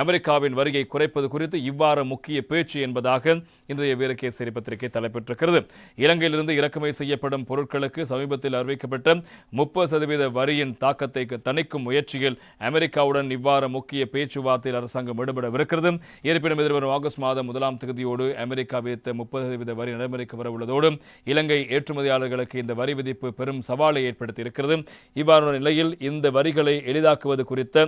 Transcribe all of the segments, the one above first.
அமெரிக்காவின் வரியை குறைப்பது குறித்து இவ்வாறு முக்கிய பேச்சு என்பதாக இன்றைய வீரகேசரி பத்திரிகை தலைப்பெற்றிருக்கிறது இலங்கையிலிருந்து இறக்குமதி செய்யப்படும் பொருட்களுக்கு சமீபத்தில் அறிவிக்கப்பட்ட முப்பது சதவீத வரியின் தாக்கத்தை தணிக்கும் முயற்சியில் அமெரிக்காவுடன் இவ்வாறு முக்கிய பேச்சுவார்த்தையில் அரசாங்கம் ஈடுபடவிருக்கிறது. இருப்பினும் எதிர்வரும் ஆகஸ்ட் மாதம் முதலாம் தேதியோடு அமெரிக்கா விதித்த முப்பது சதவீத வரி நடைமுறைக்கு வரவுள்ளதோடு இலங்கை ஏற்றுமதியாளர்களுக்கு இந்த வரி விதிப்பு பெரும் சவாலை ஏற்படுத்தி இருக்கிறது இவ்வாறான நிலையில் இந்த வரிகளை எளிதாக்குவது குறித்த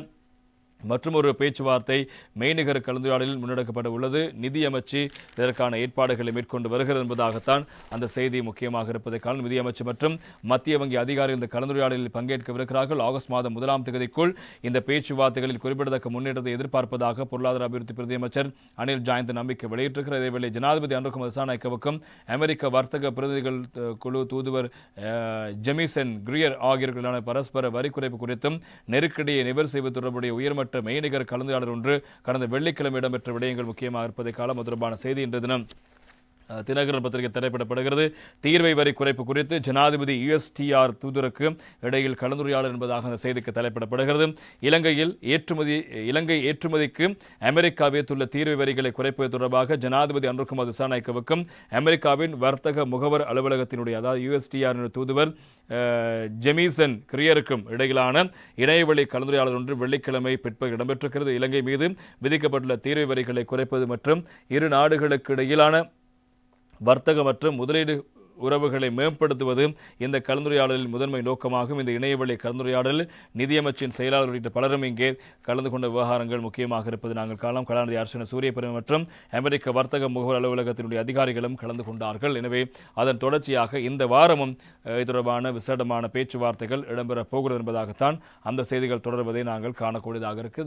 மற்றொரு பேச்சுவார்த்தை மெய்நிகர் கலந்துரையாடலில் முன்னெடுக்கப்பட உள்ளது. நிதியமைச்சு இதற்கான ஏற்பாடுகளை மேற்கொண்டு வருகிறது என்பதாகத்தான் அந்த செய்தி முக்கியமாக இருப்பதை காணும். நிதியமைச்சு மற்றும் மத்திய வங்கி அதிகாரிகள் இந்த கலந்துரையாடலில் பங்கேற்கவிருக்கிறார்கள். ஆகஸ்ட் மாதம் முதலாம் தேதிக்குள் இந்த பேச்சுவார்த்தைகளில் குறிப்பிடத்தக்க முன்னேற்றத்தை எதிர்பார்ப்பதாக பொருளாதார அபிவிருத்தி பிரதியமைச்சர் அனில் ஜாயந்த் நம்பிக்கை வெளியிட்டிருக்கிறார். இதேவேளை ஜனாதிபதி அனுகுமார் திசாநாயக்கவுக்கும் அமெரிக்க வர்த்தக பிரதிநிதிகள் குழு தூதுவர் ஜெமிசன் கிரியர் ஆகியோர்களான பரஸ்பர வரி குறைப்பு குறித்தும் நெருக்கடியை நிவர் செய்வது தொடர்புடைய உயர்மட்ட மெய்நிகர் கலந்துரையாடல் ஒன்று கடந்த வெள்ளிக்கிழமை இடம்பெற்ற விடயங்கள் முக்கியமாக இருப்பதை காலம் தொடர்பான செய்தி இன்று தினம். தினகரன் பத்திரிகை தடைப்படப்படுகிறது தீர்வை வரி குறைப்பு குறித்து ஜனாதிபதி யுஎஸ்டிஆர் தூதருக்கு இடையில் கலந்துரையாடல் என்பதாக அந்த செய்திக்கு தலைப்பிடப்படுகிறது. இலங்கையில் ஏற்றுமதி இலங்கை ஏற்றுமதிக்கு அமெரிக்கா விதித்துள்ள தீர்வை வரிகளை குறைப்பது தொடர்பாக ஜனாதிபதி அன்ருகுமார் திசாநாயக்கவுக்கும் அமெரிக்காவின் வர்த்தக முகவர் அலுவலகத்தினுடைய அதாவது யுஎஸ்டிஆர் தூதுவர் ஜெமீசன் ஜெமிசன் கிரியருக்கும் இடையிலான இணையவழி கலந்துரையாடல் ஒன்று வெள்ளிக்கிழமை பிற்பகல் இடம்பெற்றிருக்கிறது. இலங்கை மீது விதிக்கப்பட்டுள்ள தீர்வை வரிகளை குறைப்பது மற்றும் இரு நாடுகளுக்கு இடையிலான வர்த்தக மற்றும் முதலீடு உறவுகளை மேம்படுத்துவது இந்த கலந்துரையாடலில் முதன்மை நோக்கமாகும். இந்த இணையவழி கலந்துரையாடலில் நிதியமைச்சின் செயலாளர் உள்ளிட்ட பலரும் இங்கே கலந்து கொண்ட விவகாரங்கள் முக்கியமாக இருப்பது நாங்கள் காணலாம். கலாநிதி அரசன சூரியபிரம மற்றும் அமெரிக்க வர்த்தக முகவர் அலுவலகத்தினுடைய அதிகாரிகளும் கலந்து கொண்டார்கள். எனவே அதன் தொடர்ச்சியாக இந்த வாரமும் இது தொடர்பான விசேடமான பேச்சுவார்த்தைகள் இடம்பெறப் போகிறது என்பதாகத்தான் அந்த செய்திகள் தொடர்வதை நாங்கள் காணக்கூடியதாக இருக்குது.